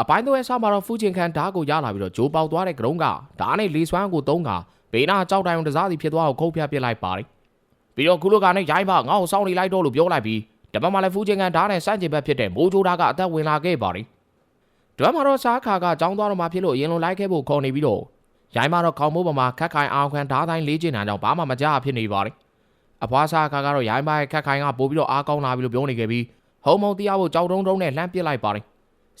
အပိုင်းတော့အဆမှာတော့ဖူးချင်းခန်ဓာတ်ကိုရလာပြီးတော့ဂျိုးပေါက်သွားတဲ့ကရုံးကဓာတ်နဲ့လေစွမ်းကိုသုံးကဘေးနာကြောက်တိုင်တစားစီဖြစ်သွားအောင်ခုတ်ပြပစ်လိုက်ပါတယ်ပြီးတော့ခုလိုကနဲ့ရိုင်းပါငါ့ကိုစောင်းနေလိုက်တော့လို့ပြောလိုက်ပြီးတပတ်မှလည်းဖူးချင်းခန်ဓာတ်နဲ့စန့်ကျင်ဘက်ဖြစ်တဲ့မိုးချိုးဓာတ်ကအသက်ဝင်လာခဲ့ပါတယ်ဒွမ်းမှာတော့စားခါကကြောင်းသွားတော့မှဖြစ်လို့အရင်လိုလိုက်ခဲ့ဖို့ခေါ်နေပြီးတော့ရိုင်းပါတော့ခေါင်းမိုးပေါ်မှာခက်ခိုင်အောင်ခန်ဓာတ်တိုင်းလေးကျင်တာကြောင့်ဘာမှမကြားဖြစ်နေပါတယ်အဖွားစားခါကတော့ရိုင်းပါရဲ့ခက်ခိုင်ကပို့ပြီးတော့အားကောင်းလာပြီလို့ပြောနေခဲ့ပြီးဟုံမုံတရားဖို့ကြောက်တုံးတုံးနဲ့လှမ်းပစ်လိုက်ပါတယ်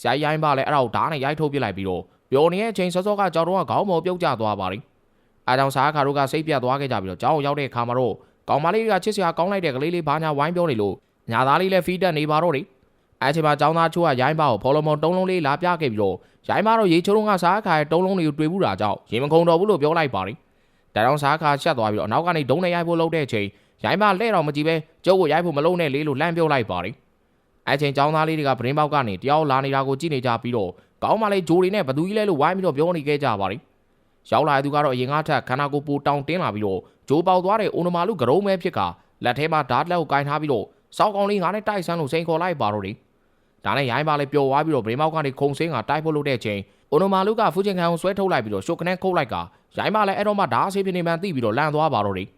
ဆရာရိုင်းပါလည်းအဲ့ဒါကိုဓာတ်နဲ့ရိုက်ထုတ်ပစ်လိုက်ပြီးတော့ပျော်နေတဲ့အချိန်စောစောကကြောက်တော့ကခေါင်းပေါ်ပြုတ်ကျသွားပါလိ။အားကြောင့်စားခါတို့ကစိတ်ပြတ်သွားခဲ့ကြပြီးတော့ကြောင်းရောက်တဲ့အခါမှာတော့ကောင်မလေးတွေကချစ်စရာကောင်းလိုက်တဲ့ကလေးလေးဘာညာဝိုင်းပြောနေလို့ညာသားလေးလည်းဖီးတက်နေပါတော့တယ်။အဲ့ချိန်မှာကျောင်းသားချိုးကရိုင်းပါကိုဖော်လမုံတုံးလုံးလေးလာပြခဲ့ပြီးတော့ရိုင်းပါတော့ရေချိုးလုံးကစားခါရဲ့တုံးလုံးတွေကိုတွေ့ဘူးတာကြောင့်ရေမခုံတော်ဘူးလို့ပြောလိုက်ပါလိ။ဒါကြောင့်စားခါရှက်သွားပြီးတော့အနောက်ကနေဒုံးနဲ့ရိုက်ဖို့လုပ်တဲ့အချိန်ရိုင်းပါလဲ့တော့မကြည့်ပဲကျုပ်ကိုရိုက်ဖို့မလုပ်နဲ့လေလို့လှမ်းပြောလိုက်ပါလိ။ အဲ့ချိန်ចောင်းသားလေးတွေကပရင်းပေါက်ကနေတယောက်လာနေတာကိုကြည့်နေကြပြီးတော့ကောင်းမလေးဂျိုတွေနဲ့ဘသူကြီးလဲလို့ဝိုင်းပြီးတော့ပြောနေခဲ့ကြပါလိရောက်လာတဲ့သူကတော့အရင်ကထက်ခန္ဓာကိုယ်ပူတောင်တင်းလာပြီးတော့ဂျိုးပေါက်သွားတဲ့အိုနမာလူကရုံးမဲဖြစ်ကလက်ထဲမှာဓာတ်လက်ကိုကင်ထားပြီးတော့စောက်ကောင်လေးငါနဲ့တိုက်ဆန်းလို့စိန်ခေါ်လိုက်ပါတော့တယ်ဒါနဲ့ရိုင်းပါလေးပျော်သွားပြီးတော့ပရင်းပေါက်ကနေခုံစင်းကတိုက်ဖို့လုပ်တဲ့အချိန်အိုနမာလူကဖူးချင်ခံကိုဆွဲထုတ်လိုက်ပြီးတော့ရှုပ်ကနေခုတ်လိုက်ကရိုင်းပါလည်းအဲ့တော့မှဓာတ်ဆေးပြနေမှန်းသိပြီးတော့လန့်သွားပါတော့တယ်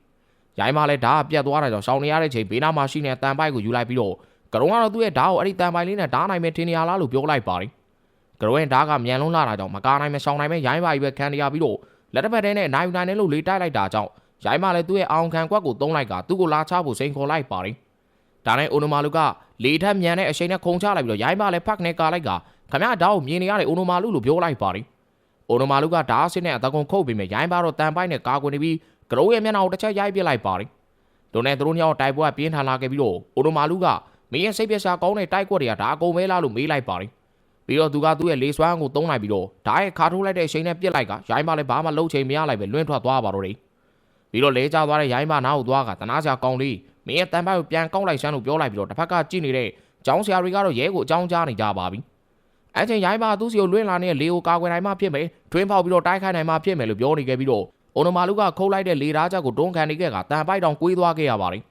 ရိုင်းပါလည်းဓာတ်ကပြတ်သွားတာကြောင့်ရှောင်းနေရတဲ့ချိန်ဘေးနားမှာရှိနေတဲ့တန်ပိုက်ကိုယူလိုက်ပြီးတော့ ကရုံကတော့သူ့ရဲ့ဓာတ်ကိုအဲ့ဒီတန်ပိုင်လေးနဲ့ဓာတ်နိုင်မဲ့ထင်နေရလားလို့ပြောလိုက်ပါတယ်ကရုံရဲ့ဓာတ်ကမြန်လုံးလာတာကြောင့်မကားနိုင်မဲ့ရှောင်းနိုင်မဲ့ရိုင်းပါကြီးပဲခံရပြီးတော့လက်တစ်ဖက်တည်းနဲ့နိုင်နိုင်နဲ့လို့လေးတိုက်လိုက်တာကြောင့်ရိုင်းပါလည်းသူ့ရဲ့အောင်ခံကွက်ကိုသုံးလိုက်ကသူ့ကိုလာချဖို့စိန်ခေါ်လိုက်ပါတယ်ဒါနဲ့အိုနိုမာလူကလေထက်မြန်တဲ့အချိန်နဲ့ခုံချလိုက်ပြီးတော့ရိုင်းပါလည်းဖက်နဲ့ကာလိုက်ကခမရဓာတ်ကိုမြင်နေရတဲ့အိုနိုမာလူလို့ပြောလိုက်ပါတယ်အိုနိုမာလူကဓာတ်အစစ်နဲ့အတကုံခုတ်ပြီးမြရိုင်းပါတော့တန်ပိုက်နဲ့ကာကွယ်နေပြီးကရုံရဲ့မျက်နှာကိုတစ်ချက်ရိုက်ပစ်လိုက်ပါတယ်တို့နဲ့သူတို့ညောင်တိုက်ပွဲကပြင်းထန်လာခဲ့ပြီးတော့အိုနိုမာလူက မင်းရဲ့စိတ်ပြက်ရှာကောင်းတဲ့တိုက်ကွက်တွေကဒါအကုန်ပဲလားလို့မေးလိုက်ပါတယ်ပြီးတော့သူကသူ့ရဲ့လေစွမ်းကိုသုံးလိုက်ပြီးတော့ဓာတ်ရဲ့ခါထိုးလိုက်တဲ့အချိန်နဲ့ပြစ်လိုက်ကရိုင်းမလည်းဘာမှလှုပ်ချိန်မရလိုက်ပဲလွင့်ထွက်သွားပါတော့တယ်ပြီးတော့လဲကျသွားတဲ့ရိုင်းမနားကိုသွားကတနာစရာကောင်းလေးမင်းရဲ့တန်ပိုက်ကိုပြန်ကောက်လိုက်စမ်းလို့ပြောလိုက်ပြီးတော့တစ်ဖက်ကကြည့်နေတဲ့ကျောင်းဆရာတွေကတော့ရဲကိုအကြောင်းကြားနေကြပါပြီအဲချိန်ရိုင်းမသူ့စီကိုလွင့်လာနေတဲ့လေကိုကာကွယ်နိုင်မှဖြစ်မယ်တွင်းပေါက်ပြီးတော့တိုက်ခိုက်နိုင်မှဖြစ်မယ်လို့ပြောနေခဲ့ပြီးတော့အိုနိုမာလူကခုတ်လိုက်တဲ့လေဓာတ်ချက်ကိုတွန်းခံနေခဲ့ကတန်ပိုက်တောင်ကွေးသွားခဲ့ရပါတယ်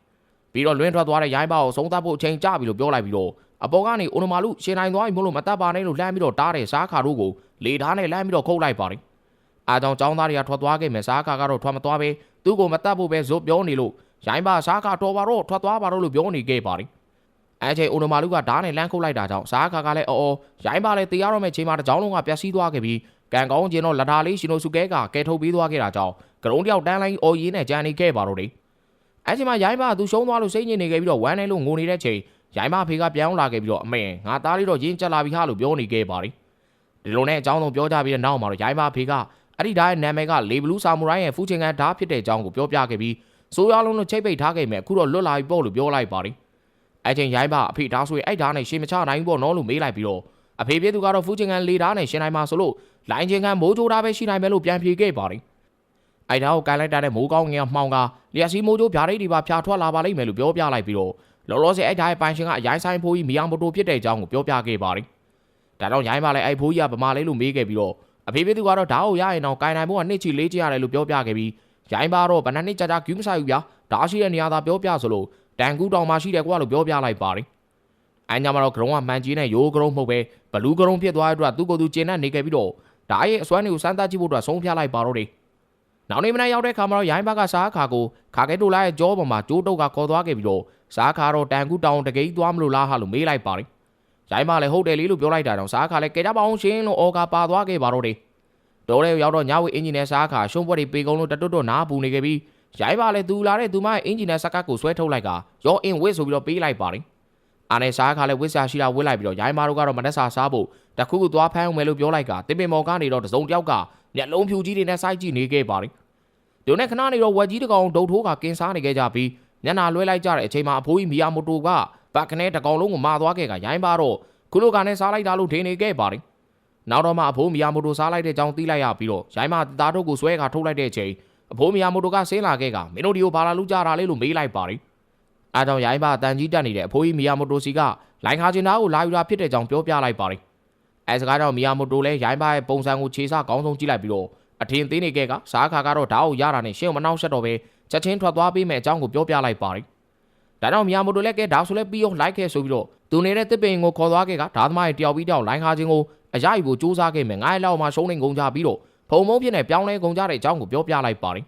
ပြီးတော့လွင်းထွက်သွားတဲ့ရိုင်းပါကိုဆုံးသတ်ဖို့အချိန်ကြပြီလို့ပြောလိုက်ပြီးတော့အပေါ်ကနေအိုနမာလူရှင်နိုင်သွားပြီမို့လို့မတတ်ပါနဲ့လို့လှမ်းပြီးတော့တားတဲ့စားခါတို့ကိုလေဓာတ်နဲ့လှမ်းပြီးတော့ခုတ်လိုက်ပါတယ်။အားကြောင့်ចောင်းသားတွေကထွက်သွားခဲ့မယ်စားခါကတော့ထွက်မသွားပဲသူ့ကိုမတတ်ဖို့ပဲဇွတ်ပြောနေလို့ရိုင်းပါစားခါတော်ပါတော့ထွက်သွားပါတော့လို့ပြောနေခဲ့ပါတယ်။အဲချိန်အိုနမာလူကဓာတ်နဲ့လှမ်းခုတ်လိုက်တာကြောင့်စားခါကလည်းအော်အော်ရိုင်းပါလည်းတေးရတော့မဲ့ချိန်မှာတစ်ကြောင်းလုံးကပျက်စီးသွားခဲ့ပြီးကန်ကောင်းကျင်တော့လဒါလေးရှင်နိုစုကဲကကဲထုတ်ပြီးသွားခဲ့တာကြောင့်ကရုံးတယောက်တန်းလိုင်းအော်ရင်းနဲ့ကြံနေခဲ့ပါတော့တယ်။ အဲ့ချိန်မှာရိုင်းမသူရှုံးသွားလို့စိတ်ညစ်နေခဲ့ပြီးတော့ဝမ်းနေလို့ငိုနေတဲ့ချိန်ရိုင်းမဖေကပြောင်းလာခဲ့ပြီးတော့အမေငါသားလေးတော့ရင်းကျက်လာပြီဟာလို့ပြောနေခဲ့ပါတယ်ဒီလိုနဲ့အကြောင်းဆုံးပြောကြပြီးတဲ့နောက်မှာတော့ရိုင်းမဖေကအဲ့ဒီဓာတ်ရဲ့နာမည်ကလေဘလူးဆာမူရိုင်းရဲ့ဖူးချင်ကန်ဓာတ်ဖြစ်တဲ့အကြောင်းကိုပြောပြခဲ့ပြီးစိုးရလုံးလို့ချိတ်ပိတ်ထားခဲ့မယ်အခုတော့လွတ်လာပြီပေါ့လို့ပြောလိုက်ပါတယ်အဲ့ချိန်ရိုင်းမအဖေဓာတ်ဆိုရင်အဲ့ဓာတ်နဲ့ရှင်းမချနိုင်ဘူးပေါ့နော်လို့မေးလိုက်ပြီးတော့အဖေပြေသူကတော့ဖူးချင်ကန်လေဓာတ်နဲ့ရှင်းနိုင်မှာဆိုလို့လိုင်းချင်ကန်မိုးကြိုးဓာတ်ပဲရှိနိုင်မယ်လို့ပြန်ဖြေခဲ့ပါတယ် အိုက်ဒါကိုကန်လိုက်တာတဲ့မိုးကောင်းငယ်မှောင်ကလျက်စီးမိုးကြိုးဖြားရိတ်တွေပါဖြာထွက်လာပါလိမ့်မယ်လို့ပြောပြလိုက်ပြီးတော့လောလောဆယ်အိုက်ဒါရဲ့ပိုင်ရှင်ကအရိုင်းဆိုင်ဖိုးကြီးမီယာမိုတိုဖြစ်တဲ့အကြောင်းကိုပြောပြခဲ့ပါတယ်။ဒါတော့ရိုင်းပါလဲအိုက်ဖိုးကြီးကဗမာလေးလို့မေးခဲ့ပြီးတော့အဖေဖေသူကတော့ဓာတ်ကိုရရင်တော့ကန်နိုင်ဖို့ကနှစ်ချီလေးချရတယ်လို့ပြောပြခဲ့ပြီးရိုင်းပါတော့ဗနက်နှစ်ကြာကြာကျူးမဆိုင်ဘူးဗျာဓာတ်ရှိတဲ့နေရာသာပြောပြဆိုလို့တန်ကူးတောင်မှရှိတယ်ကွာလို့ပြောပြလိုက်ပါတယ်။အဲညမှာတော့ဂရုံးကမှန်ကြီးနဲ့ရိုးဂရုံးမှုတ်ပဲဘလူးဂရုံးဖြစ်သွားတဲ့အတွက်သူ့ကိုယ်သူကျင်းနဲ့နေခဲ့ပြီးတော့ဓာတ်ရဲ့အစွမ်းတွေကိုစမ်းသပ်ကြည့်ဖို့အတွက်ဆုံးဖြတ်လိုက်ပါတော့တယ် နောက်နေ့မနေ့ရောက်တဲ့ခါမှာတော့ရိုင်းဘက်ကစားခါကိုခါကဲတိုလာရဲ့ကြောပေါ်မှာကျိုးတုတ်ကခေါ်သွားခဲ့ပြီးတော့စားခါတော့တန်ကူတောင်တကိတ်သွားမလို့လားဟာလို့မေးလိုက်ပါတယ်။ရိုင်းမလည်းဟုတ်တယ်လေလို့ပြောလိုက်တာတော့စားခါလည်းကဲကြပါအောင်ရှင်လို့အော်ကာပါသွားခဲ့ပါတော့တယ်။တော်တဲ့ရောက်တော့ညဝေအင်ဂျင်နဲ့စားခါရှုံးပွဲတွေပေကုံလို့တတွတ်တော့နားပူနေခဲ့ပြီးရိုင်းပါလည်းသူလာတဲ့သူမရဲ့အင်ဂျင်နဲ့စကတ်ကိုဆွဲထုတ်လိုက်ကရောအင်ဝစ်ဆိုပြီးတော့ပေးလိုက်ပါတယ်။အားနဲ့စားခါလည်းဝစ်စာရှိတာဝစ်လိုက်ပြီးတော့ရိုင်းမာတို့ကတော့မနှက်စာစားဖို့တခုခုသွားဖမ်းအောင်မယ်လို့ပြောလိုက်ကတင်ပင်မော်ကနေတော့တစုံတယောက်ကမျက်လုံးဖြူကြီးတွေနဲ့စိုက်ကြည့်နေခဲ့ပါတယ်။ ဒုနဲ့ခဏနေတော့ဝက်ကြီးတကောင်ဒုတ်ထိုးကကင်းစားနေခဲ့ကြပြီးညနာလွဲလိုက်ကြတဲ့အချိန်မှာအဖိုးကြီးမီယာမိုတိုကဘတ်ခနဲတကောင်လုံးကိုမာသွားခဲ့ကရိုင်းပါတော့ခုလိုကနဲ့စားလိုက်တာလို့ထင်နေခဲ့ပါတယ်။နောက်တော့မှအဖိုးမီယာမိုတိုစားလိုက်တဲ့အကြောင်းသိလိုက်ရပြီးတော့ရိုင်းမသားတို့ကိုဆွဲခါထုတ်လိုက်တဲ့အချိန်အဖိုးမီယာမိုတိုကဆင်းလာခဲ့ကမင်းတို့ဒီကိုဘာလာလူကြတာလဲလို့မေးလိုက်ပါတယ်။အားကြောင့်ရိုင်းပါတန်ကြီးတက်နေတဲ့အဖိုးကြီးမီယာမိုတိုစီကလိုင်းခါချင်သားကိုလာယူတာဖြစ်တဲ့အကြောင်းပြောပြလိုက်ပါတယ်။အဲစကားတော့မီယာမိုတိုလည်းရိုင်းပါရဲ့ပုံစံကိုခြေစကောင်းဆုံးကြည့်လိုက်ပြီးတော့ အထင်သေးနေခဲ့ကစားခါကတော့ဓာတ်ကိုရတာနဲ့ရှင်းမနှောက်ရှက်တော့ပဲချက်ချင်းထွက်သွားပေးမယ်အကြောင်းကိုပြောပြလိုက်ပါတယ်။ဒါကြောင့်မြာမိုတိုလည်းကဲဓာတ်ဆိုလဲပြီးအောင်လိုက်ခဲ့ဆိုပြီးတော့သူနေတဲ့တစ်ပင်ကိုခေါ်သွားခဲ့ကဓာတ်သမားရဲ့တယောက်ပြီးတယောက်လိုင်းခါချင်းကိုအရာယူဖို့စူးစမ်းခဲ့မယ်ငါ့လောက်မှရှုံးနေကုန်ကြပြီးတော့ဖုံမုံဖြစ်နေပြောင်းလဲကုန်ကြတဲ့အကြောင်းကိုပြောပြလိုက်ပါတယ်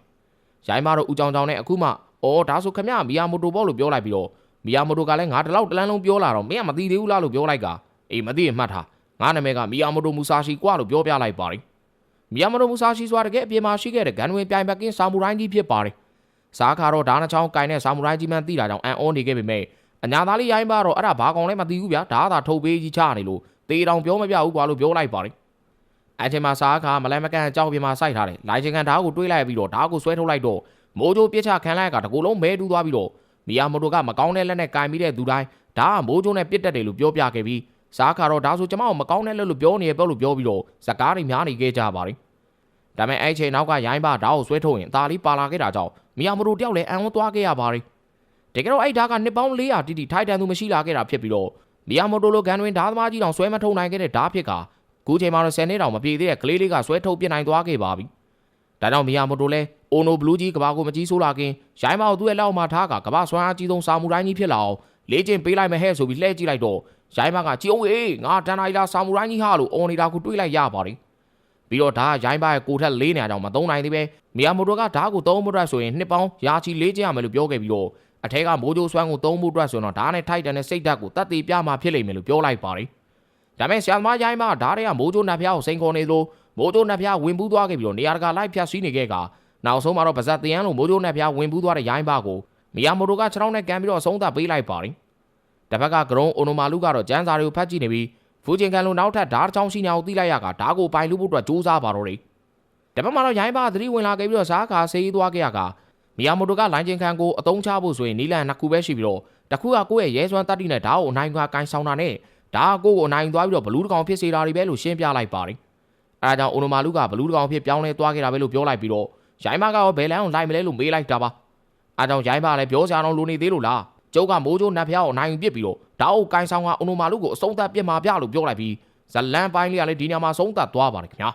ရိုင်းမတော့ဦးကြောင်ကြောင်နဲ့အခုမှအော်ဒါဆိုခမရမီယာမိုတိုပေါ့လို့ပြောလိုက်ပြီးတော့မီယာမိုတိုကလည်းငါတလောက်တလန်းလုံးပြောလာတော့မင်းကမသိသေးဘူးလားလို့ပြောလိုက်ကအေးမသိရင်မှတ်ထားငါနာမည်ကမီယာမိုတိုမူဆာရှီကွာလို့ပြောပြလိုက်ပါတယ် မီယာမိုတိုမူဆာရှီဆိုတာတကယ်အပြင်မှာရှိခဲ့တဲ့ဂန်ဝင်ပြိုင်ဘက်ကင်းဆာမူရိုင်းကြီးဖြစ်ပါတယ်စားခါတော့ဒါနှချောင်းကင်တဲ့ဆာမူရိုင်းကြီးမှန်သိတာကြောင့်အန်အောနေခဲ့ပေမဲ့အညာသားလေးရိုင်းပါတော့အဲ့ဒါဘာကောင်လဲမသိဘူးဗျာဒါသာထုတ်ပေးကြီးချနေလို့တေးတောင်ပြောမပြဘူးကွာလို့ပြောလိုက်ပါတယ်အချိန်မှာစားခါမလဲမကန်အကြောက်ပြင်မှာစိုက်ထားတယ်လိုင်ချင်ကန်ဓာတ်ကိုတွေးလိုက်ပြီးတော့ဓာတ်ကိုဆွဲထုတ်လိုက်တော့မိုးကြိုးပြစ်ချခံလိုက်ကတကူလုံးမဲတူးသွားပြီးတော့မီယာမိုတိုကမကောင်းတဲ့လက်နဲ့ကင်ပြီးတဲ့သူတိုင်းဓာတ်ကမိုးကြိုးနဲ့ပြစ်တက်တယ်လို့ပြောပြခဲ့ပြီး စားခါတော့ဒါဆိုကျမကိုမကောင်းတဲ့လက်လို့ပြောနေရပြောလို့ပြောပြီးတော့စကားတွေများနေခဲ့ကြပါတယ်ဒါပေမဲ့အဲ့ချိန်နောက်ကရိုင်းပါဓာတ်ကိုဆွဲထုတ်ရင်အသာလေးပါလာခဲ့တာကြောင့်မီယာမိုတိုတယောက်လည်းအံဝန်းသွားခဲ့ရပါတယ်တကယ်တော့အဲ့ဓာတ်ကနှစ်ပေါင်း400တိတိထိုက်တန်သူမရှိလာခဲ့တာဖြစ်ပြီးတော့မီယာမိုတိုလိုဂန်တွင်ဓာတ်သမားကြီးတောင်ဆွဲမထုတ်နိုင်ခဲ့တဲ့ဓာတ်ဖြစ်ကခုချိန်မှာတော့10နှစ်တောင်မပြည့်သေးတဲ့ကလေးလေးကဆွဲထုတ်ပြစ်နိုင်သွားခဲ့ပါပြီဒါကြောင့်မီယာမိုတိုလည်းအိုနိုဘလူးကြီးကဘာကိုမကြီးဆိုးလာခင်ရိုင်းမကိုသူ့ရဲ့လက်အောက်မှာထားကကဘာဆွမ်းအားကြီးဆုံးစာမူတိုင်းကြီးဖြစ်လာအောင်လေ့ကျင့်ပေးလိုက်မယ်ဟဲ့ဆိုပြီးလှည့်ကြည့်လိုက်တော့ ရိုင်းမကကြည်အောင်အေးငါတန်နိုင်လာစာမူတိုင်းကြီးဟာလို့အော်နေတာကိုတွေးလိုက်ရပါတယ်ပြီးတော့ဒါကရိုင်းပါရဲ့ကိုထက်လေးနေအောင်မသုံးနိုင်သေးပဲမီယာမိုတိုကဓာတ်ကိုသုံးဖို့အတွက်ဆိုရင်နှစ်ပေါင်းရာချီလေးကျင်းရမယ်လို့ပြောခဲ့ပြီးတော့အထက်ကမိုးကြိုးစွမ်းကိုသုံးဖို့အတွက်ဆိုတော့ဓာတ်နဲ့ထိုက်တန်တဲ့စိတ်ဓာတ်ကိုတတ်သိပြမှာဖြစ်လိမ့်မယ်လို့ပြောလိုက်ပါတယ်ဒါပေမဲ့ဆရာသမားရိုင်းမဓာတ်တွေကမိုးကြိုးနတ်ဖျားကိုစိန်ခေါ်နေလို့မိုးကြိုးနတ်ဖျားဝင်ပူးသွားခဲ့ပြီးတော့နေရာတကာလိုက်ဖြတ်စီးနေခဲ့ကနောက်ဆုံးမှာတော့ပါဇက်တယန်းလိုမိုးကြိုးနတ်ဖျားဝင်ပူးသွားတဲ့ရိုင်းပါကိုမီယာမိုတိုကခြေထောက်နဲ့ကန်ပြီးတော့အဆုံးသတ်ပေးလိုက်ပါတယ် တစ်ဖက်ကဂရုံးအိုနိုမာလူကတော့ကျန်းစာတွေကိုဖတ်ကြည့်နေပြီးဖူဂျင်ကန်လိုနောက်ထပ်ဓာတ်ချောင်းရှိညာကိုသိလိုက်ရကဓာတ်ကိုပိုင်လူဖို့အတွက်စူးစမ်းပါတော့တယ်တပတ်မှာတော့ရိုင်းပါသတိဝင်လာခဲ့ပြီးတော့စားခါဆေးသွားခဲ့ရကမီယာမိုတိုကလိုင်းချင်းခန်ကိုအတုံးချဖို့ဆိုရင်နီလန်နှစ်ခုပဲရှိပြီးတော့တစ်ခုကကိုယ့်ရဲ့ရဲစွမ်းတတ်တိနဲ့ဓာတ်ကိုအနိုင်ကကိုင်းဆောင်တာနဲ့ဒါကကိုယ့်ကိုအနိုင်သွားပြီးတော့ဘလူးတကောင်ဖြစ်စေတာတွေပဲလို့ရှင်းပြလိုက်ပါတယ်အဲဒါကြောင့်အိုနိုမာလူကဘလူးတကောင်ဖြစ်ပြောင်းလဲသွားခဲ့တာပဲလို့ပြောလိုက်ပြီးတော့ရိုင်းမကရောဘယ်လန်းကိုလိုက်မလဲလို့မေးလိုက်တာပါအဲကြောင့်ရိုင်းမလည်းပြောစရာတော့လိုနေသေးလို့လား ကျုပ်ကမိုးကြိုးနတ်ဖျားကိုအနိုင်ပစ်ပြီးတော့ဓာတ်ကိုကိုင်းဆောင်ကအိုနိုမာလူကိုအဆုံးသတ်ပြစ်မှာပြလို့ပြောလိုက်ပြီးဇလန်ပိုင်းလေးကလည်းဒီညမှာဆုံးသတ်သွားပါတယ်ခင်ဗျာ